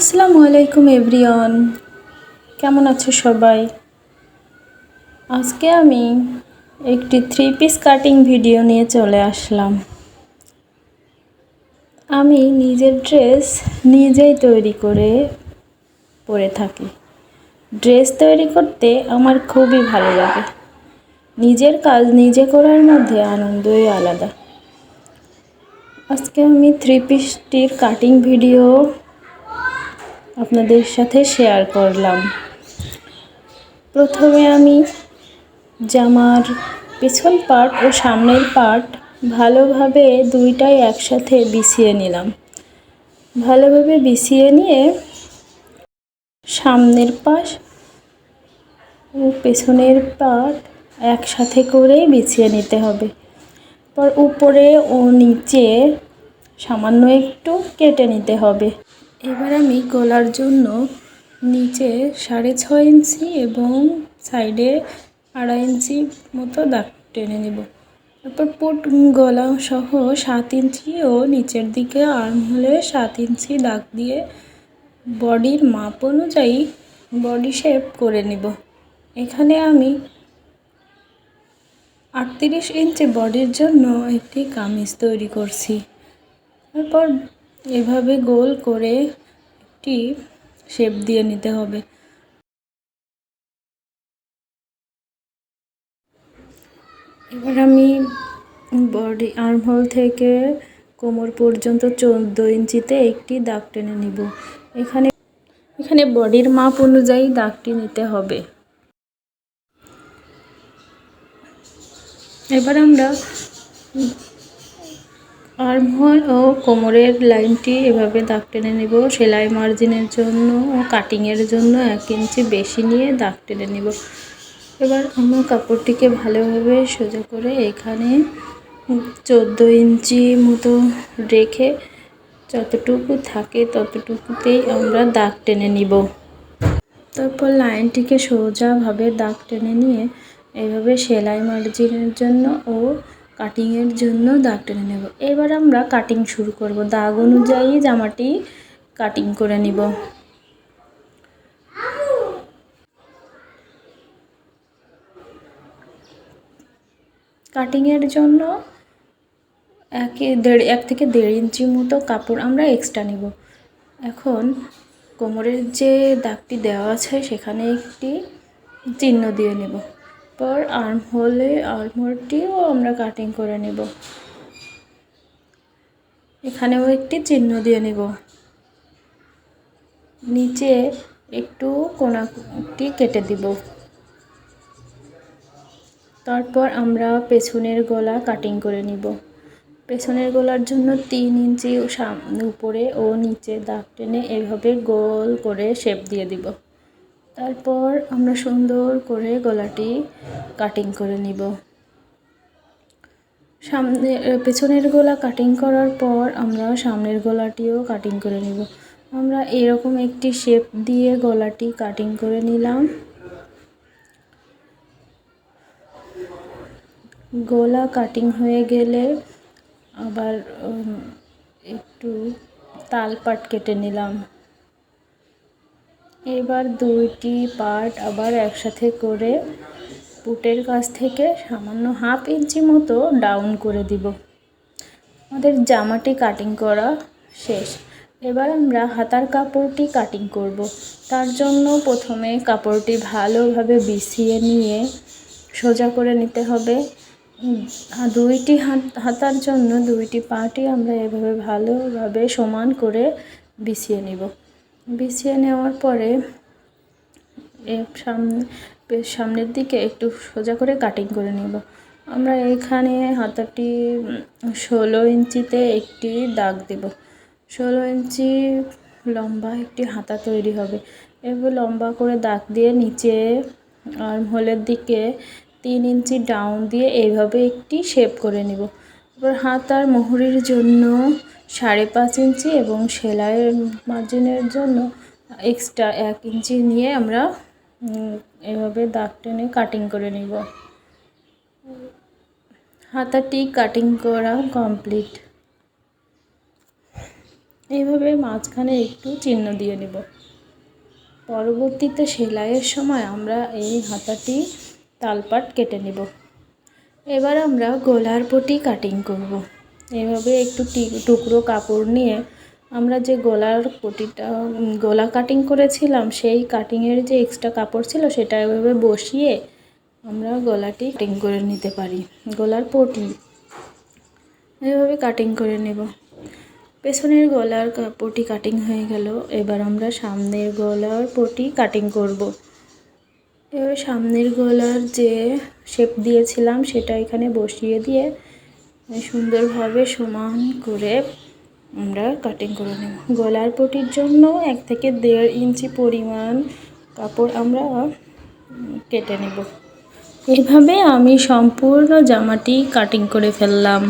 আসসালামু আলাইকুম, এভরিওয়ান। কেমন আছো সবাই? আজকে আমি একটি থ্রি পিস কাটিং ভিডিও নিয়ে চলে আসলাম। আমি নিজের ড্রেস নিজেই তৈরি করে পরে থাকি। ড্রেস তৈরি করতে আমার খুবই ভালো লাগে। নিজের কাজ নিজে করার মধ্যে আনন্দই আলাদা। আজকে আমি থ্রি পিসটির কাটিং ভিডিও আপনাদের সাথে শেয়ার করলাম। প্রথমে আমি জামার পেছন পার্ট ও সামনের পার্ট ভালোভাবে দুইটাই একসাথে বিছিয়ে নিলাম। ভালোভাবে বিছিয়ে নিয়ে সামনের পাশ ও পেছনের পার্ট একসাথে করেই বিছিয়ে নিতে হবে। পর উপরে ও নিচে সামান্য একটু কেটে নিতে হবে। এবার আমি গলার জন্য নিচে সাড়ে ছয় ইঞ্চি এবং সাইডে আড়াই ইঞ্চি মতো দাগ টেনে নেব। তারপর পুট গলা সহ সাত ইঞ্চি ও নিচের দিকে আর্ম হলে সাত ইঞ্চি দাগ দিয়ে বডির মাপ অনুযায়ী বডি শেপ করে নিব। এখানে আমি আটত্রিশ ইঞ্চি বডির জন্য একটি কামিজ তৈরি করছি। তারপর এভাবে গোল করে একটি শেপ দিয়ে নিতে হবে। এবার আমি বডি আর্মহোল থেকে কোমর পর্যন্ত চোদ্দ ইঞ্চিতে একটি দাগ টেনে নিব। এখানে এখানে বডির মাপ অনুযায়ী দাগটি নিতে হবে। এবার আমরা আর্মহোল ও কোমরের লাইনটি এভাবে দাগ টেনে নেব। সেলাই মার্জিনের জন্য ও কাটিংয়ের জন্য এক ইঞ্চি বেশি নিয়ে দাগ টেনে নেব। এবার আমরা কাপড়টিকে ভালোভাবে সোজা করে এখানে চোদ্দ ইঞ্চি মতো রেখে যতটুকু থাকে ততটুকুতেই আমরা দাগ টেনে নিব। তারপর লাইনটিকে সোজাভাবে দাগ টেনে নিয়ে এইভাবে সেলাই মার্জিনের জন্য ও কাটিংয়ের জন্য দাগ টেনে নেব। এবার আমরা কাটিং শুরু করব। দাগ অনুযায়ী জামাটি কাটিং করে নিব। কাটিংয়ের জন্য এক দেড়, এক থেকে দেড় ইঞ্চি মতো কাপড় আমরা এক্সট্রা নিব। এখন কোমরের যে দাগটি দেওয়া আছে সেখানে একটি চিহ্ন দিয়ে নেব। পর আর্ম হোলে আর্মহোলটিও আমরা কাটিং করে নেব। এখানেও একটি চিহ্ন দিয়ে নেব। নিচে একটু কোনাটি কেটে দিব। তারপর আমরা পেছনের গলা কাটিং করে নিব। পেছনের গলার জন্য তিন ইঞ্চি উপরে ও নিচে দাগ টেনে এভাবে গোল করে শেপ দিয়ে দিব। তারপর আমরা সুন্দর করে গলাটি কাটিং করে নিব। সামনে পেছনের গলা কাটিং করার পর আমরা সামনের গলাটিও কাটিং করে নিব। আমরা এরকম একটি শেপ দিয়ে গলাটি কাটিং করে নিলাম। গলা কাটিং হয়ে গেলে আবার একটু তাল পাট কেটে নিলাম। এবার দুইটি পার্ট আবার একসাথে করে পুটের কাছ থেকে সামান্য হাফ ইঞ্চি মতো ডাউন করে দিব। আমাদের জামাটি কাটিং করা শেষ। এবার আমরা হাতার কাপড়টি কাটিং করব। তার জন্য প্রথমে কাপড়টি ভালোভাবে বিছিয়ে নিয়ে সোজা করে নিতে হবে। দুইটি হাত, হাতার জন্য দুইটি পাটি আমরা এভাবে ভালোভাবে সমান করে বিছিয়ে নিব। বিছিয়ে নেওয়ার পরে সামনে সামনের দিকে একটু সোজা করে কাটিং করে নেব। আমরা এখানে হাতাটি ষোলো ইঞ্চিতে একটি দাগ দেব। ষোলো ইঞ্চি লম্বা একটি হাতা তৈরি হবে। এবার লম্বা করে দাগ দিয়ে নিচে, আর্ম হোলের দিকে তিন ইঞ্চি ডাউন দিয়ে এইভাবে একটি শেপ করে নিব। এবার হাত আর মোহরির জন্য সাড়ে পাঁচ ইঞ্চি এবং সেলাইয়ের মার্জিনের জন্য এক্সট্রা এক ইঞ্চি নিয়ে আমরা এভাবে দাগ টেনে কাটিং করে নিব। হাতাটি কাটিং করা কমপ্লিট এইভাবে মাঝখানে একটু চিহ্ন দিয়ে নেব। পরবর্তীতে সেলাইয়ের সময় আমরা এই হাতাটি তালপাট কেটে নেব। এবার আমরা গলার পটি কাটিং করব। এভাবে একটু টুকরো কাপড় নিয়ে আমরা যে গলার পটিটা, গলা কাটিং করেছিলাম, সেই কাটিংয়ের যে এক্সট্রা কাপড় ছিল সেটা এভাবে বসিয়ে আমরা গলাটি কাটিং করে নিতে পারি। গলার পটি এভাবে কাটিং করে নেব। পেছনের গলার পটি কাটিং হয়ে গেল। এবার আমরা সামনের গলার পটি কাটিং করব। এবার সামনের গলার যে শেপ দিয়েছিলাম, সেটা এখানে বসিয়ে দিয়ে সুন্দরভাবে সমান করে আমরা কাটিং করে নেব। গলার পটির জন্য এক থেকে দেড় ইঞ্চি পরিমাণ কাপড় আমরা কেটে নেব। এভাবে আমি সম্পূর্ণ জামাটি কাটিং করে ফেললাম।